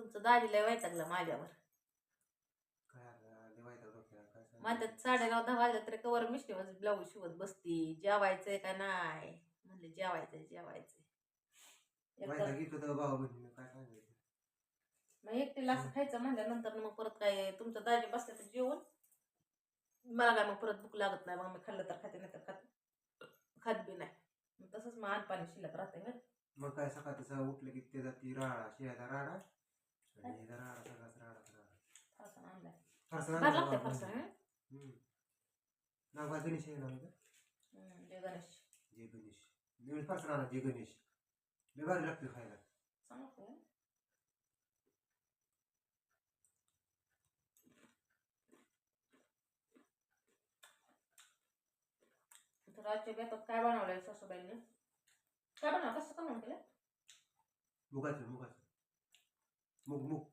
तुमचं दाजीला वैतागलं माझ्यावर? माझ्या साडेनऊ दहा वाजल्या तरी कवर मिस्टी ब्लाऊज शिवत बसती. जेवायचंय का नाही म्हणले जेवायचंय जेवायचंय. मग एकटीला असं खायचं म्हणल्यानंतर मग परत काय तुमचं दाजी बसले तर जेवण? मला काय मग परत भूक लागत नाही मग मी खाल्लं तर खाते नाही तर खात खात बी नाही. तसंच मग आण पाणी शिल्लक राहते मग काय सकाळ तसं उठलं की ती राडा शेळ्याचा राडा? आणि ह्याचा राडा फरसाण आणलाय बरं लागते. फरसाण हं? नाव काय गणेश आहे ना माझं? हं, जय गणेश. जय गणेश. मी फारसं आणला जय गणेश. लय भारी लागते खायला. सांगतो तर आजच्या बेतात काय बनवलंय सासूबाईने? काय बनव कसं का म्हणून केलं मुगाचं मुगाचं. मुग मुग.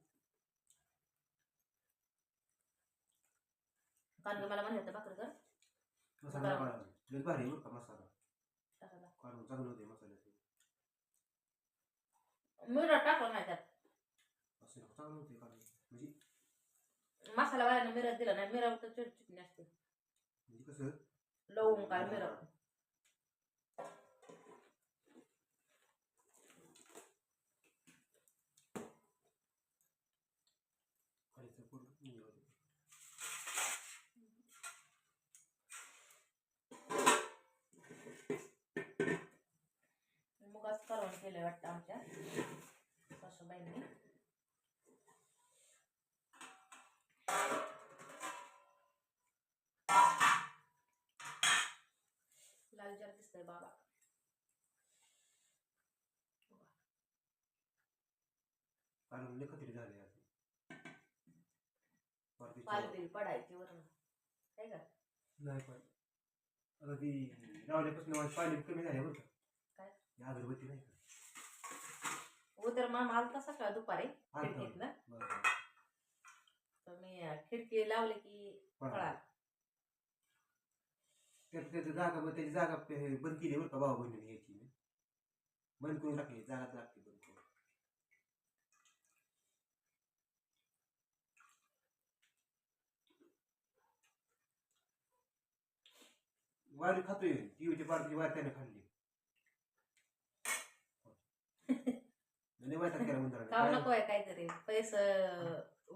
कारण की मला म्हणलं होतं भाकर कर मसाला काढा लय भारी आहे बरं का मसाला. टाकायला काढून चांगलं होते मसाल्याचं. मिरं टाकलं नाही त्यात. असं चांगलं होते काढून म्हणजे? मसाला वाल्यानं मिरं दिलं नाही मिरं तर चिटचिटणी असते. म्हणजे कसं? लवंग काय मिरं केलं वाटतं आमच्या. सासूबाईंनी. लाल जार दिसतंय बाबा. काढून लय खत्री झाले आज. पालबिल पडायची वरून. आहे का? नाही पण. आता ती लावल्यापासून माझी पाणी कमी झाली बरं का. काय? अगरबत्ती नाही का? उदर मामा आलता सकाळ दुपारी. खिडकीतनं. तर मी खिडकी लावली की फळा त्यात त्याची जागा मग त्याची जागा पे- बंद केली बरं का भाऊ बहिणीने यायची. मी बंद करून टाकली जागाच लागते बंद करून. वारी खातोय टीव्हीची पार्टीची वारी त्याने खाल्ली. काम म्हणतात काहीतरी. पैसे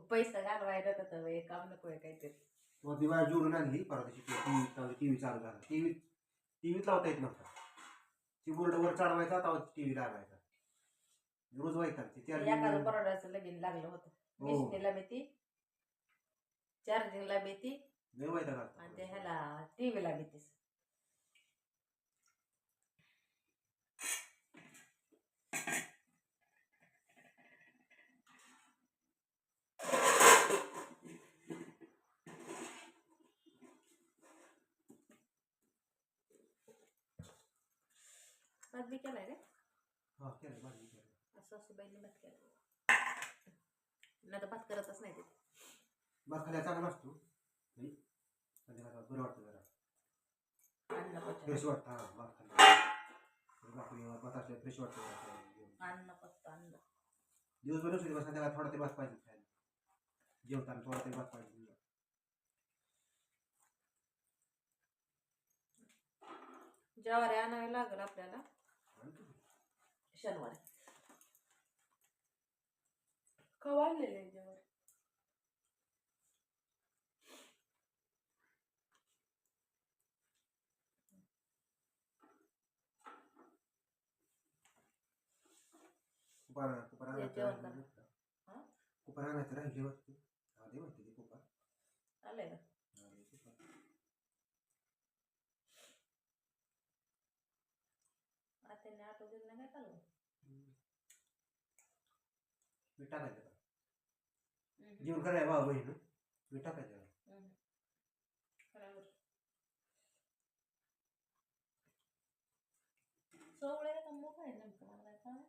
पैसा घालवायला तर काम नको आहे काहीतरी. मग ती जोडून आणली. परवा दिवशी टीव्ही टीव्ही चालू झाला. टीव्ही टीव्हीत लावता येत नव्हता. ती बोर्ड वर चढवायचा तेव्हा टीव्ही लागायचा. रोज व्हायचा ते एखादं चार्जिंग लगीन लागलं होतं. हो. मिशनीला भीती चार्जिंगला भीती लय व्हायचा आणि ते ह्याला टीव्हीला भीतीस भात बी केलाय हा केलं केलं असं असं बाईने भात केला नाही तर भात करतच नाही ते. खाल्या चांगला असतो. नाही संध्याकाळचा बरं वाटतं जरा. अन्न पचन. फ्रेश वाटतं हा भात खाल्ला बाकी भात असल्या फ्रेश वाटतं जरा. अन्न पचत अन्न. दिवसभर नसू दे बस संध्याकाळ थोडा तरी भात पाहिजे खायला. जेवताना थोडा तरी भात पाहिजे. ज्वारी आणावी लागेल आपल्याला? शनिवारी आणायचं जेवण करा. हा? राहिले वाटतं हा दे म्हणते ते कुपार आलंय का आटो दिलं नाही काय चालू हम्म. मीठ टाकायचं का जेवण करायला भाऊ बहीण मीठ टाकायचं का? बरोबर चवळे का मोठ आहे नेमकं मला काय कळलं.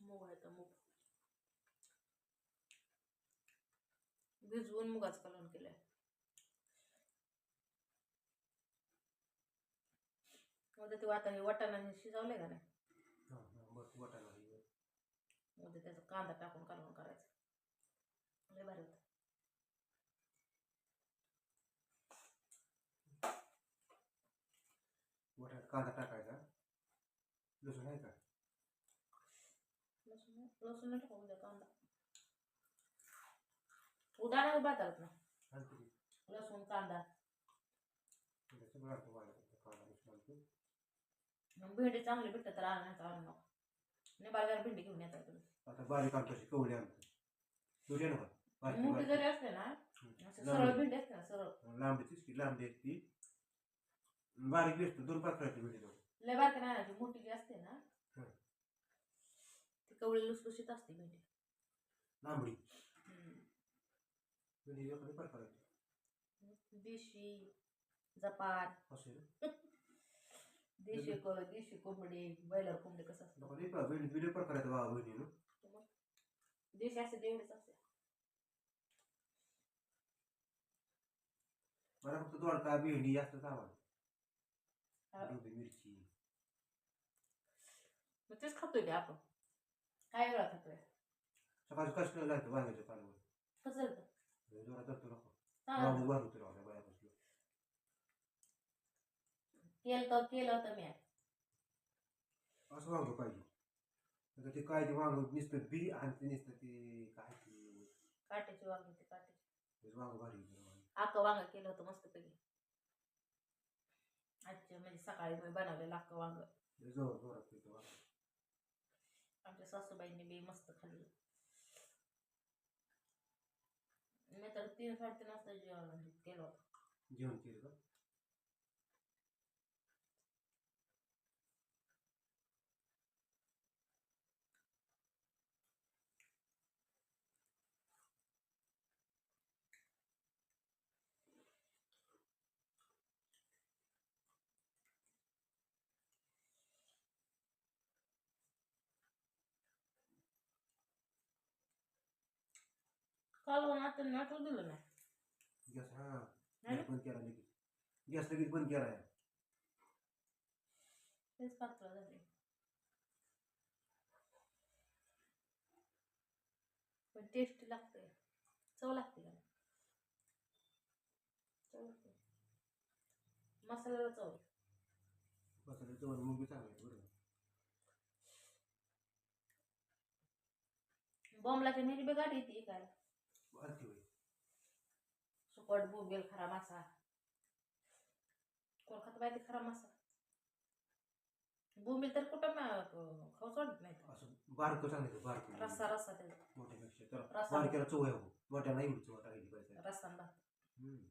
मूग आहे का मूग भिजवून मुगाचं कालवण केलंय. उद्या ते वाटा वाटाणा शिजवले का नाही? हा, हा, हे. उद्या त्याचा कांदा टाकून कालवण करायचं. लय भारी होतं. वाटाणा कांदा टाकायचा. लसूण आहे का? लसूण लसूण नाही टाकू उद्या कांदा उद्या नाही बाजारात ना आणखी ते. लसूण कांदा म्हणजे सगळं आणतो बाजारात. कांदा. लसूण आणतो. मग भेंडी चांगली भेटत तर आणा तर आणू नको. नाही बाजारात भेंडी घेऊन येतात आता बारीक आणतो अशी कवळी आणतो. तुझ्या ना मोठी. जरी असले ना असं. सरळ भेंडी असते ना सरळ. लांबीचीच की लांबी ती. बारीक दिसतो दोन पाच करायची जाऊ लय बारकी नाही आणायची मोठी जी असते ना. ती कवळी लुसलुशीत असते भेंडी. लांबडी. पाच करायची देशी जपान. असेल देशी को देशी कोंबडी बैलर कोंबडी कसं असतं? व्हिडिओ पण करायचं बाबा बहिणीनं देशी असते तेवढेच असते मला फक्त दोडका भेंडी हा. आवडतं मिरची. मग तेच खातोय आपण? काय वेळा खातोय? सकाळचं कष्ट लागतं बांधायचं पाण्यावर. कसं होतं? जोरात धरतो नको चांगलं. बाबू बांधतो राहू बायापासून केलं होतं मी असं वागलं पाहिजे आता ते काय ते वांग नुसतं बी आणि ते नुसतं ते काय ते काट्याची वांगी ते काट्याची वांग भारी. आका वांग केलं होतं मस्त पैकी आजच्या म्हणजे सकाळी मी बनवलेलं अख्खं वांग जोरात ते वांग. आमच्या सासूबाईंनी बी मस्त खाल्लं मी तर तीन साडेतीन वाजता जेवण केलं होतं. जेवण केलं का? काल आता नाटक दिलं नाही गॅस हा? गॅस बंद केला लगेच. गॅस लगेच बंद केला आहे. तेच झाले. पण टेस्टी लागते चव लागते का चव लागते. मसाल्याला चव. मसाला जेवण मग चांगलं आहे बरोबर. बॉम्बलाच्या नेहमी बी गाडी येते काय सुकट बोंबेल खरा मासा. कोण खात पाहिजे खरा मासा. बोंबेल तर कुठं ना खाऊ सोडत नाही. असं बारकं आहे, बारकं. रस्सा रस्सा त्याचा. मोठ्यापेक्षा. रस्सा. बारक्याला चव आहे हो. मोठ्या नाही एवढी चव टाकायची पाहिजे रस्सा न भात. हम्म.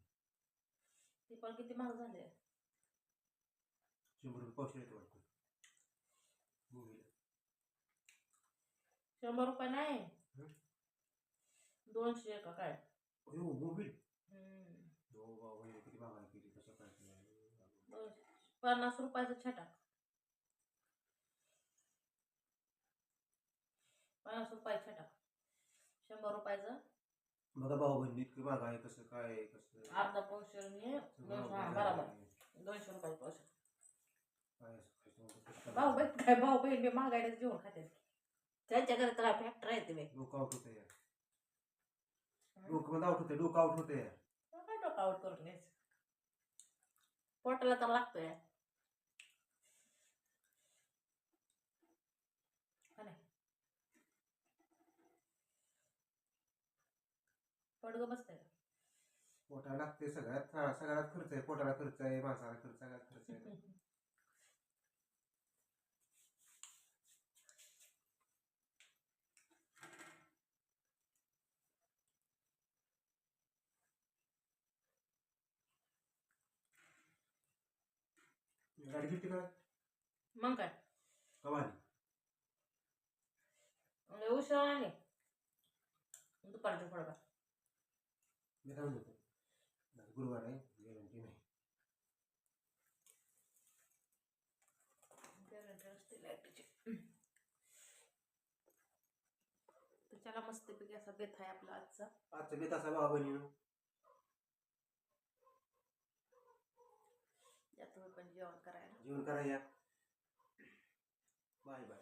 ते पण किती महाग झाले शंभर रुपये पावशे येते वाटतं. मूवीला शंभर रुपये नाही. हं? दोनशे का काय? हो मोबाईल हम्म. हो बाबा हे किती महागाई केली कसं काय केलं? दोनशे पन्नास रुपयाचं छटाक. पन्नास रुपये छटाक. शंभर रुपयाचं. बघा भाऊ बहिणी इतकं महाग आहे कसं काय आहे, कसं अर्धा आणि सगळं दोनशे हा बरोबर. दोनशे काय असं कसं भाऊ? बहीण काय भाऊ बहीण बी महागायलाच जेवण खाते. त्यांच्या घरी तर काय फॅक्टर आहे ते डोकं आउट होतं डोकं मध्ये आउट होतं डोकं आउट होतं काय डोकं आउट करून घ्यायचं? पोटाला तर लागतोय का नाही पोट ग बसतंय. पोटाला लागते सगळ्यात हा, सगळ्यात खर्च आहे पोटाला खर्च आहे माणसाला खर्च सगळ्यात खर्च आहे. गाडी घेतली का? मग काय? कमाली लय उशीर आले. दुपारच्या थोडंफार मी काय म्हणतो गुरुवार आहे गॅरंटी नाही. तर मस्तपैकी असा बेत आहे आपला आजचा. आजचा बेत असा भावा बहिणीनं. यात आपण जेवण करायला. जेवण करा या. Bye bye.